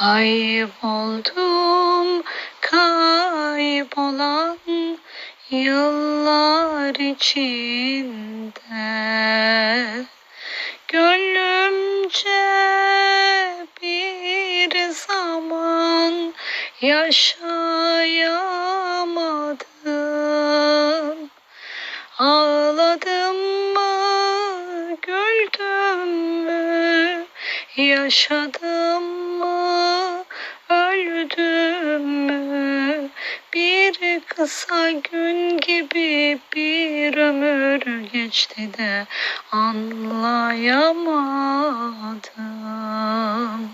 Kayboldum kaybolan yıllar içinde. Gönlümce bir zaman yaşayamadım. Ağladım yaşadım mı, öldüm mü? Bir kısa gün gibi bir ömür geçti de anlayamadım.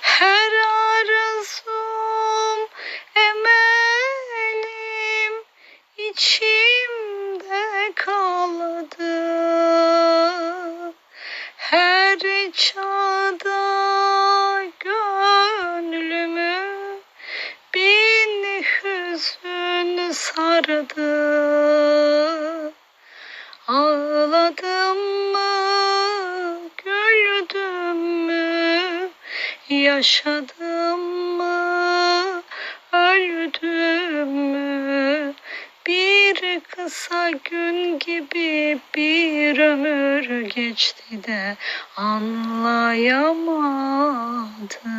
Her arzum, emelim içimde sardı. Ağladım mı, güldüm mü, yaşadım mı, öldüm mü? Bir kısa gün gibi bir ömür geçti de anlayamadım.